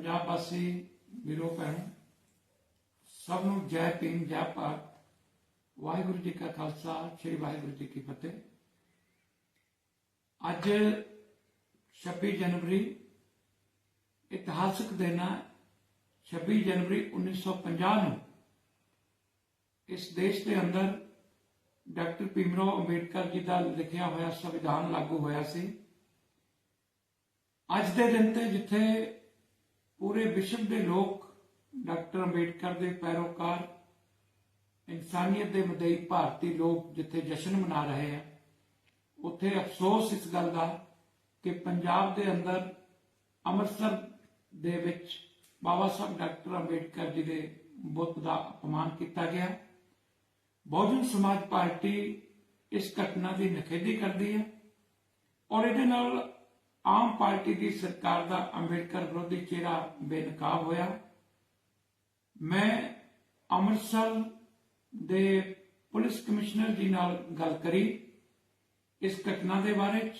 ਪੰਜਾਬ ਵਾਸੀ, ਵੀਰੋ ਭੈਣ, ਸਭ ਨੂੰ ਜੈ ਭੀਮ, ਜੈ ਭਾਰਤ। ਵਾਹਿਗੁਰੂ ਜੀ ਕਾ ਖਾਲਸਾ, ਸ੍ਰੀ ਵਾਹਿਗੁਰੂ ਜੀ ਕੀ ਫਤਿਹ। ਅੱਜ 26 ਜਨਵਰੀ, ਇਤਿਹਾਸਕ ਦਿਨ ਹੈ 26 ਜਨਵਰੀ 1950 ਨੂੰ ਇਸ ਦੇਸ਼ ਦੇ ਅੰਦਰ ਡਾਕਟਰ ਭੀਮਰਾਓ ਅੰਬੇਡਕਰ ਜੀ ਦਾ ਲਿਖਿਆ ਹੋਇਆ ਸੰਵਿਧਾਨ ਲਾਗੂ ਹੋਇਆ ਸੀ। ਅੱਜ ਦੇ ਦਿਨ ਤੇ ਜਿੱਥੇ ਪੂਰੇ ਵਿਸ਼ਵ ਦੇ ਲੋਕ ਡਾਕਟਰ ਅੰਬੇਡਕਰ ਦੇ ਪੈਰੋਕਾਰ, ਇਨਸਾਨੀਅਤ ਦੇ ਮਦਈ ਭਾਰਤੀ ਲੋਕ ਜਿੱਥੇ ਜਸ਼ਨ ਮਨਾ ਰਹੇ ਆ, ਉੱਥੇ ਅਫਸੋਸ ਇਸ ਗੱਲ ਦਾ ਕਿ ਪੰਜਾਬ ਦੇ ਅੰਦਰ ਅੰਮ੍ਰਿਤਸਰ ਦੇ ਵਿੱਚ ਬਾਬਾ ਸਾਹਿਬ ਡਾਕਟਰ ਅੰਬੇਡਕਰ ਜੀ ਦੇ ਬੁੱਤ ਦਾ ਅਪਮਾਨ ਕੀਤਾ ਗਿਆ। ਬਹੁਜਨ ਸਮਾਜ ਪਾਰਟੀ ਇਸ ਘਟਨਾ ਦੀ ਨਿਖੇਧੀ ਕਰਦੀ ਹੈ ਔਰ ਇਹਦੇ ਨਾਲ ਆਮ ਪਾਰਟੀ ਦੀ ਸਰਕਾਰ ਦਾ ਅੰਬੇਡਕਰ ਵਿਰੋਧੀ ਚਿਹਰਾ ਬੇਨਕਾਬ ਹੋਇਆ। ਮੈਂ ਅੰਮ੍ਰਿਤਸਰ ਦੇ ਪੁਲਿਸ ਕਮਿਸ਼ਨਰ ਜੀ ਨਾਲ ਗੱਲ ਕਰੀ ਇਸ ਘਟਨਾ ਦੇ ਬਾਰੇ ਚ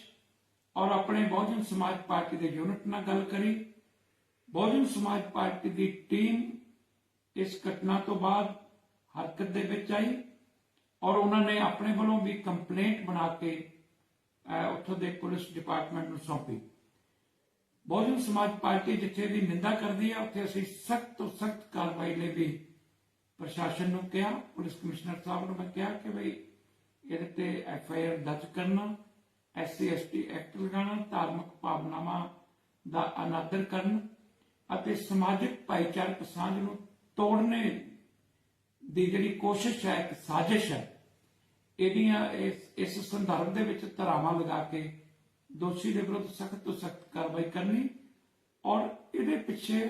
ਔਰ ਆਪਣੇ ਬਹੁਜਨ ਸਮਾਜ ਪਾਰਟੀ ਦੇ ਯੂਨਿਟ ਨਾਲ ਗੱਲ ਕਰੀ। ਬਹੁਜਨ ਸਮਾਜ ਪਾਰਟੀ ਦੀ ਟੀਮ ਇਸ ਘਟਨਾ ਤੋਂ ਬਾਅਦ ਹਰਕਤ ਦੇ ਵਿੱਚ ਆਈ ਔਰ ਉਹਨਾਂ ਨੇ ਆਪਣੇ ਵੱਲੋਂ ਵੀ ਕੰਪਲੇਂਟ ਬਣਾ ਕੇ ਉੱਥੋਂ ਦੇ ਪੁਲਿਸ ਡਿਪਾਰਟਮੈਂਟ ਨੂੰ ਸੌਂਪੀ। ਬਹੁਜਨ ਸਮਾਜ ਪਾਰਟੀ ਜਿੱਥੇ ਦੀ ਨਿੰਦਾ ਕਰਦੀ ਹੈ ਉੱਥੇ ਅਸੀਂ ਸਖਤ ਤੋਂ ਸਖਤ ਕਾਰਵਾਈ ਲਈ ਵੀ ਪ੍ਰਸ਼ਾਸਨ ਨੂੰ ਕਿਹਾ, ਪੁਲਿਸ ਕਮਿਸ਼ਨਰ ਸਾਹਿਬ ਨੂੰ ਮੈਂ ਕਿਹਾ ਕਿ ਭਈ ਇਹਦੇ ਤੇ ਐਫ ਆਈ ਆਰ ਦਰਜ ਕਰਨਾ ਐਸਸੀ ਐਸਟੀ ਐਕਟ ਲਗਾਉਣਾ, ਧਾਰਮਿਕ ਭਾਵਨਾਵਾਂ ਦਾ ਅਨਾਦਰ ਕਰਨ ਅਤੇ ਸਮਾਜਿਕ ਭਾਈਚਾਰਕ ਸਾਂਝ ਨੂੰ ਤੋੜਨੇ ਦੀ ਜਿਹੜੀ ਕੋਸ਼ਿਸ਼ ਹੈ, ਇੱਕ ਸਾਜ਼ਿਸ਼ ਹੈ ਇਹਦੀਆਂ ਇਸ ਇਸ ਸੰਦਰਭ ਦੇ ਵਿੱਚ ਧਾਰਾਵਾਂ ਲਗਾ ਕੇ ਦੋਸ਼ੀ ਦੇ ਵਿਰੁੱਧ ਸਖਤ ਤੋਂ ਸਖਤ ਕਾਰਵਾਈ ਕਰਨੀ ਔਰ ਇਹਦੇ ਪਿੱਛੇ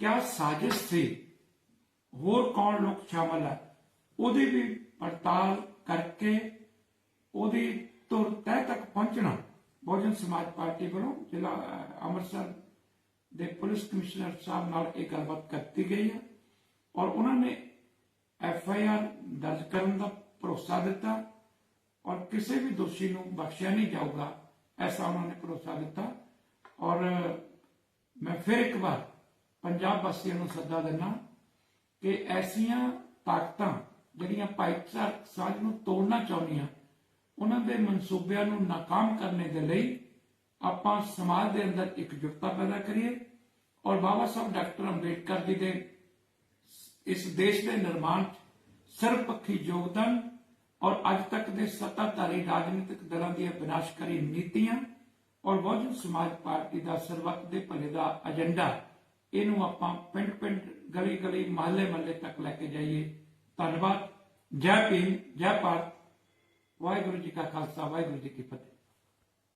ਕਿਆ ਸਾਜ਼ਿਸ਼ ਸੀ? ਹੋਰ ਕੌਣ ਲੋਕ ਸ਼ਾਮਲ ਹੈ ਉਹਦੀ ਵੀ ਪੜਤਾਲ ਕਰਕੇ ਉਹਦੀ ਤੁਰ ਤੈ ਤੱਕ ਪਹੁੰਚਣਾ ਬਹੁਜਨ ਸਮਾਜ ਪਾਰਟੀ ਵੱਲੋਂ ਜ਼ਿਲ੍ਹਾ ਅੰਮ੍ਰਿਤਸਰ ਦੇ ਪੁਲਿਸ ਕਮਿਸ਼ਨਰ ਸਾਹਿਬ ਨਾਲ ਇਹ ਗੱਲਬਾਤ ਕੀਤੀ ਗਈ ਹੈ ਔਰ ਉਹਨਾਂ ਨੇ ਐਫ ਆਈ ਆਰ ਦਰਜ ਕਰਨ ਦਾ ਭਰੋਸਾ ਦਿੱਤਾ ਔਰ ਕਿਸੇ ਵੀ ਦੋਸ਼ੀ ਨੂੰ ਬਖਸ਼ਿਆ ਨਹੀਂ ਜਾਊਗਾ, ਐਸਾ ਉਹਨਾਂ ਨੇ ਭਰੋਸਾ ਦਿੱਤਾ। ਔਰ ਮੈਂ ਫਿਰ ਇੱਕ ਵਾਰ ਪੰਜਾਬ ਵਾਸੀਆਂ ਨੂੰ ਸੱਦਾ ਦਿੰਦਾ ਕਿ ਐਸੀਆਂ ਤਾਕਤਾਂ ਜਿਹੜੀਆਂ ਭਾਈਚਾਰਕ ਸਾਂਝ ਨੂੰ ਤੋੜਨਾ ਚਾਹੁੰਦੀਆਂ, ਉਹਨਾਂ ਦੇ ਮਨਸੂਬਿਆਂ ਨੂੰ ਨਾਕਾਮ ਕਰਨੇ ਦੇ ਲਈ ਆਪਾਂ ਸਮਾਜ ਦੇ ਅੰਦਰ ਇਕਜੁੱਟਤਾ ਪੈਦਾ ਕਰੀਏ ਔਰ ਬਾਬਾ ਸਾਹਿਬ ਡਾਕਟਰ ਅੰਬੇਡਕਰ ਜੀ ਦੇ ਇਸ ਦੇਸ਼ ਦੇ ਨਿਰਮਾਣ 'ਚ ਸਰਬਪੱਖੀ ਯੋਗਦਾਨ ਔਰ ਅੱਜ ਤੱਕ ਦੇ ਸੱਤਾਧਾਰੀ ਰਾਜਨੀਤਿਕ ਦਲਾਂ ਦੀਆਂ ਵਿਨਾਸ਼ਕਾਰੀ ਨੀਤੀਆਂ ਔਰ ਬਹੁਜਨ ਸਮਾਜ ਪਾਰਟੀ ਦਾ ਸਰਬੱਤ ਦੇ ਭਲੇ ਦਾ ਏਜੰਡਾ, ਇਹਨੂੰ ਆਪਾਂ ਪਿੰਡ ਪਿੰਡ ਗਲੀ ਗਲੀ ਮਹੱਲੇ ਮਹੱਲੇ ਤੱਕ ਲੈ ਕੇ ਜਾਈਏ। ਧੰਨਵਾਦ। ਜੈ ਭੀਮ, ਜੈ ਭਾਰਤ। ਵਾਹਿਗੁਰੂ ਜੀ ਕਾ ਖਾਲਸਾ, ਵਾਹਿਗੁਰੂ ਜੀ ਕੀ ਫਤਿਹ।